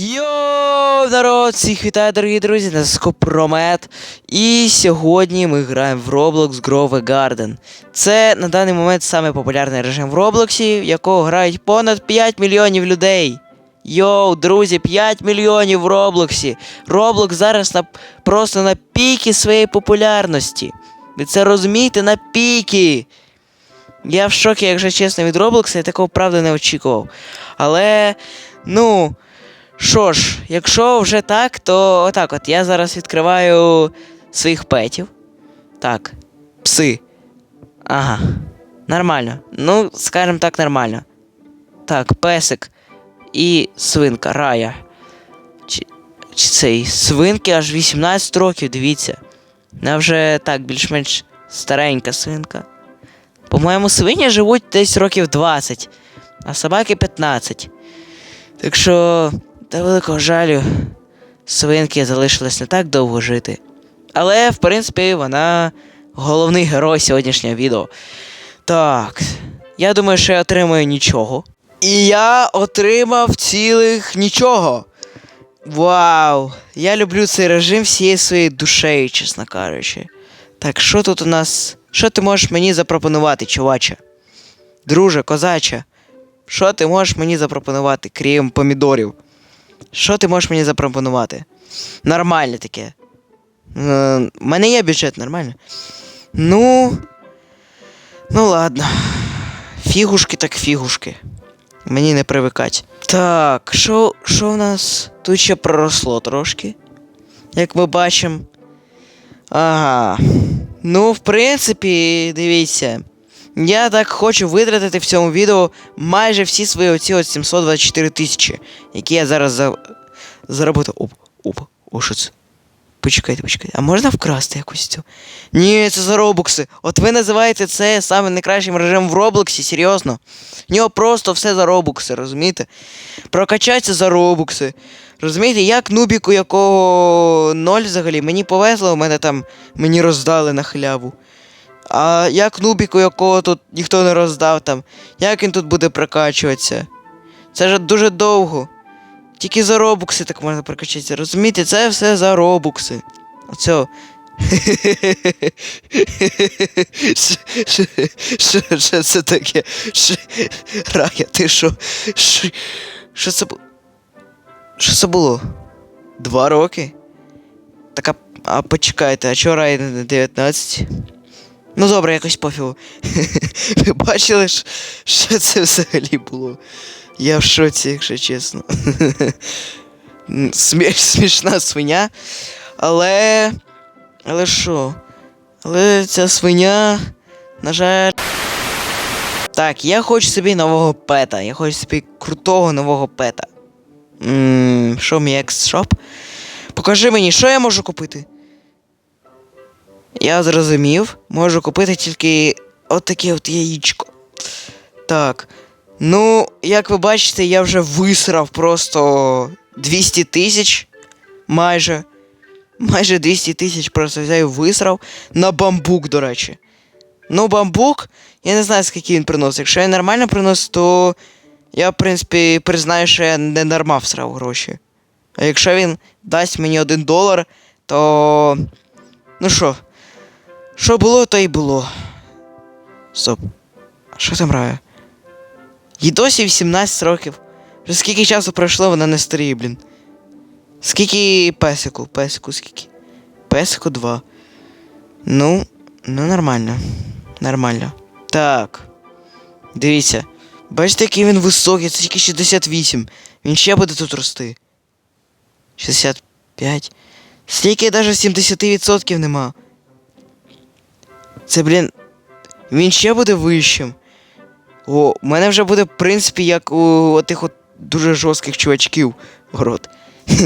Йоу, народ! Всіх вітаю, дорогі друзі, на зв'язку Промет. І сьогодні ми граємо в Roblox Grove Garden. Це на даний момент самий популярний режим в Роблоксі, в якого грають понад 5 мільйонів людей. Йоу, друзі, 5 мільйонів в Роблоксі. Роблокс зараз на, просто на піки своєї популярності. Ви це розумієте на піки. Я в шокі, якщо чесно, від Роблокса, я такого правда не очікував. Але, ну. Що ж, якщо вже так, то отак от я зараз відкриваю своїх петів. Так, пси. Ага. Нормально. Ну, скажімо так, нормально. Так, песик і свинка, рая. Чи, чи цей свинки аж 18 років, дивіться. Вона вже так, більш-менш старенька свинка. По-моєму, свині живуть десь років 20, а собаки 15. Так що, та великого жалю, свинки залишилось не так довго жити. Але, в принципі, вона головний герой сьогоднішнього відео. Так, я думаю, що я отримаю нічого. І я отримав цілих нічого. Вау! Я люблю цей режим всією своєю душею, чесно кажучи. Так, що тут у нас? Що ти можеш мені запропонувати, чуваче? Друже, козаче, що ти можеш мені запропонувати, крім помідорів? Що ти можеш мені запропонувати? Нормальне таке. Е, У мене є бюджет, нормально. Ну. Ну ладно. Фігушки так фігушки. Мені не привикать. Так, що, що у нас? Тут ще проросло трошки. Як ми бачимо. Ага. Ну, в принципі, дивіться. Я так хочу витратити в цьому відео майже всі свої оці от 724 тисячі, які я зараз за... заробив. Оп, оп, о, що це? Почекайте, почекайте. А можна вкрасти якусь цю? Ні, це за робокси. От ви називаєте це саме найкращим режимом в Роблоксі, серйозно. В нього просто все за робокси, розумієте? Прокачаться за робокси. Розумієте, як нубіку, якого ноль взагалі, мені повезло, у мене там мені роздали на халяву. А як нубіку, якого тут ніхто не роздав там, як він тут буде прокачуватися? Це ж дуже довго. Тільки за робукси так можна прокачатися. Розумієте, це все за робукси. Оце. Що- це таке? Рая, ти що? Що- це було? Що це було? Два роки? Так а, почекайте, а чого Рай не 19? Ну добре, якось пофігу. Ви бачили, що це взагалі було? Я в шоці, якщо чесно. Сміш, смішна свиня. Але. Але що? Але ця свиня, на жаль. Так, я хочу собі нового пета. Я хочу собі крутого нового пета. Ммм, що мій екс-шоп? Покажи мені, що я можу купити? Я зрозумів, можу купити тільки отаке от яєчко. Так. Ну, як ви бачите, я вже висрав просто 200 тисяч. Майже. Майже 200 тисяч просто взяв і висрав на бамбук, до речі. Ну, бамбук, я не знаю, скільки він приносить. Якщо він нормально приносить, то я, в принципі, признаю, що я не дарма всрав гроші. А якщо він дасть мені один долар, то. Ну що? Що було, то й було. Стоп. Що там грає? Їй досі 18 років. Вже скільки часу пройшло, вона не старіє, блін. Скільки песику? Песику скільки? Песику 2. Ну, ну нормально. Нормально. Так. Дивіться. Бачите, який він високий, це тільки 68. Він ще буде тут рости. 65. Стільки навіть 70% нема. Це, блін. Він ще буде вищим. О, у мене вже буде, в принципі, як у тих от дуже жорстких чувачків город.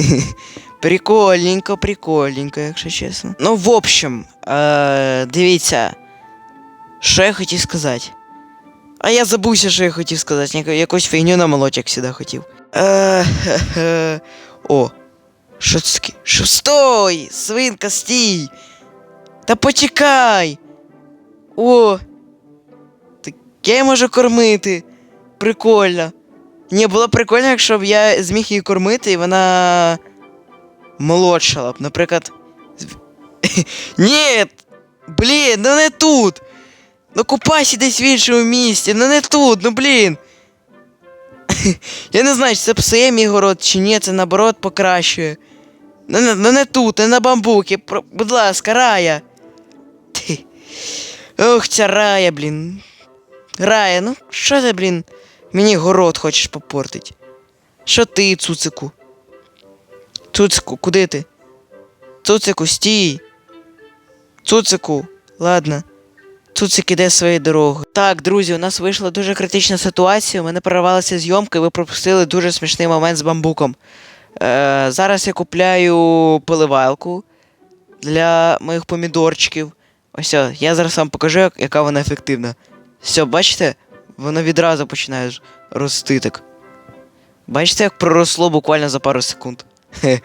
Прикольненько, прикольненько, якщо чесно. Ну, в общем, е- дивіться. Що я хотів сказати? А я забувся, що я хотів сказати. Якусь фігню намолоть, як завжди хотів. Е-. О, що це таке? Що стой! Свинка, стій! Та почекай! О! Таке можу кормити. Прикольно. Ні, було прикольно, якщо б я зміг її кормити, і вона молодшала б, наприклад. Ні! Блін, ну не тут! Ну купайся десь в іншому місці, ну не тут, ну блін. Я не знаю, чи це псує мій город, чи ні, це наоборот покращує. Ну не, ну не тут, не на бамбукі, про- будь ласка, рая. Ти. Ох, ця рая, блін. Рая, ну що ти, блін, мені город хочеш попортить? Що ти, цуцику? Цуцику, куди ти? Цуцику, стій. Цуцику, ладно. Цуцик іде своєю дорогою. Так, друзі, у нас вийшла дуже критична ситуація. У мене перервалася зйомка, і ви пропустили дуже смішний момент з бамбуком. Е, зараз я купляю поливалку для моїх помідорчиків. Ось, я зараз вам покажу, як- яка вона ефективна. Все, бачите? Воно відразу починає рости так. Бачите, як проросло буквально за пару секунд. Хе.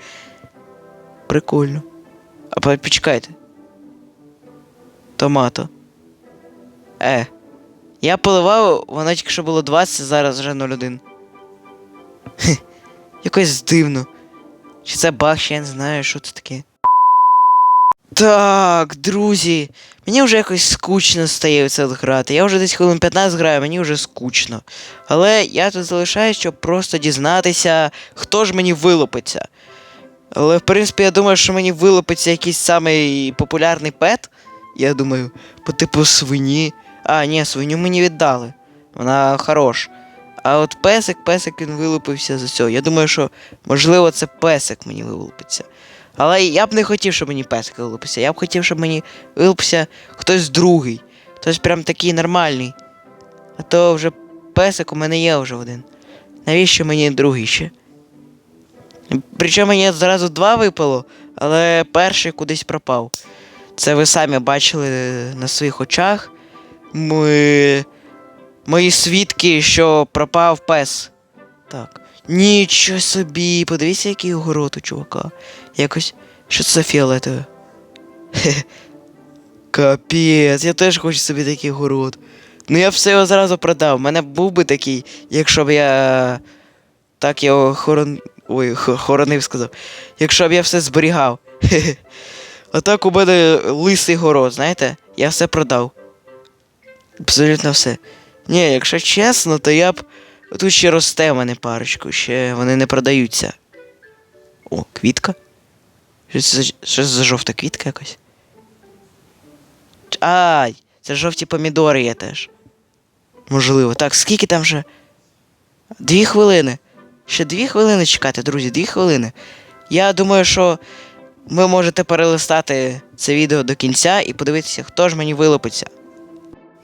Прикольно. А по- почекайте. Томато. Е. Я поливав, воно тільки що було 20, зараз вже 0,1. Хе. Якось дивно. Чи це баг, ще я не знаю, що це таке. Так, друзі. Мені вже якось скучно стає в це грати. Я вже десь хвилин 15 граю, мені вже скучно. Але я тут залишаюсь, щоб просто дізнатися, хто ж мені вилупиться. Але в принципі, я думаю, що мені вилупиться якийсь самий популярний пет. Я думаю, по типу свині. А, ні, свиню мені віддали. Вона хорош. А от песик, песик він вилупився за цього. Я думаю, що можливо це песик мені вилупиться. Але я б не хотів, щоб мені песик вилупився. Я б хотів, щоб мені вилупився хтось другий. Хтось прям такий нормальний. А то вже песик у мене є вже один. Навіщо мені другий ще? Причому мені зразу два випало, але перший кудись пропав. Це ви самі бачили на своїх очах. Ми... Мої свідки, що пропав пес. Так. Нічого собі, подивіться, який огород у чувака. Якось. Що це фіолетове? Капець, я теж хочу собі такий город. Ну я б все його зразу продав. У мене був би такий, якщо б я так його хорон... Ой, хоронив сказав. Якщо б я все зберігав. А так у мене лисий город, знаєте? Я все продав. Абсолютно все. Ні, якщо чесно, то я б. Тут ще росте в мене парочку, ще вони не продаються. О, квітка. Що це за, що це за жовта квітка якась? Ай! Це жовті помідори є теж. Можливо. Так, скільки там вже? Дві хвилини. Ще дві хвилини чекати, друзі, дві хвилини. Я думаю, що ви можете перелистати це відео до кінця і подивитися, хто ж мені вилупиться.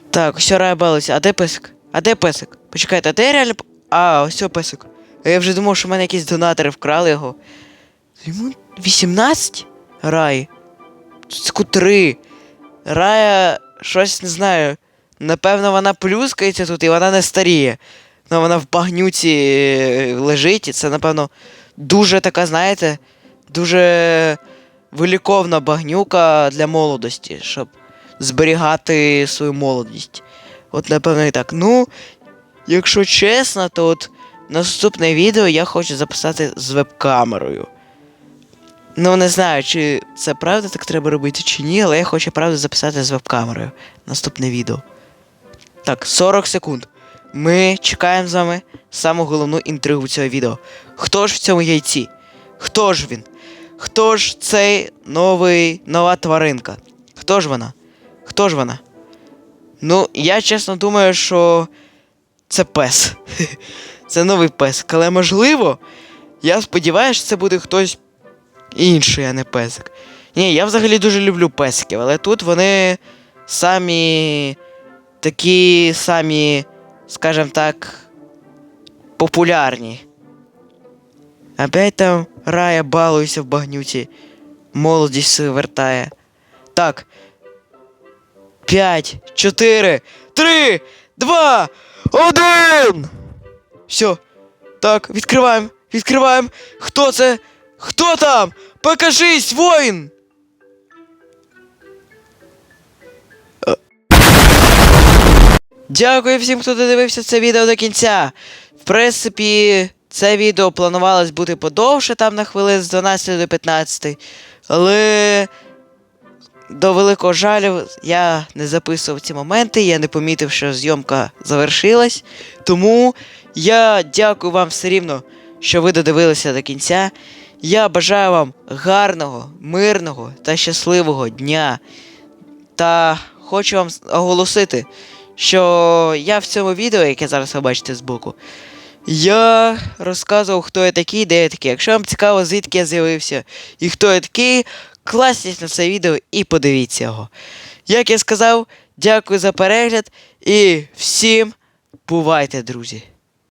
Так, все рабалося. А де песик? А де песик? Почекайте, а де реально. А, ось цього песик. А я вже думав, що в мене якісь донатори вкрали його. Йому 18? Рай. Цку 3. Рая щось не знаю. Напевно, вона плюскається тут і вона не старіє. Ну, вона в багнюці е, лежить, і це, напевно, дуже така, знаєте, дуже виліковна багнюка для молодості, щоб зберігати свою молодість. От, напевно, і так. Ну, якщо чесно, то от наступне відео я хочу записати з веб-камерою. Ну, не знаю, чи це правда так треба робити, чи ні, але я хочу правда записати з веб-камерою. Наступне відео. Так, 40 секунд. Ми чекаємо з вами саму головну інтригу цього відео. Хто ж в цьому яйці? Хто ж він? Хто ж цей новий нова тваринка? Хто ж вона? Хто ж вона? Ну, я чесно думаю, що це пес. Це новий пес. Але можливо, я сподіваюся, що це буде хтось інший, а не песик. Ні, я взагалі дуже люблю песиків, але тут вони самі такі самі, скажімо так, популярні. Опять там рая балується в багнюці. Молодість вертає. Так. П'ять, чотири, три, два, один. Все. Так, відкриваємо, відкриваємо. Хто це? Хто там? Покажись, воїн! Дякую всім, хто додивився це відео до кінця. В принципі, це відео планувалось бути подовше, там на хвилин з 12 до 15. Але до великого жалю я не записував ці моменти, я не помітив, що зйомка завершилась. Тому я дякую вам все рівно, що ви додивилися до кінця. Я бажаю вам гарного, мирного та щасливого дня. Та хочу вам оголосити, що я в цьому відео, яке зараз ви бачите збоку, я розказував, хто я такий, де я такий. Якщо вам цікаво, звідки я з'явився і хто я такий, класніть на це відео і подивіться його. Як я сказав, дякую за перегляд і всім бувайте, друзі!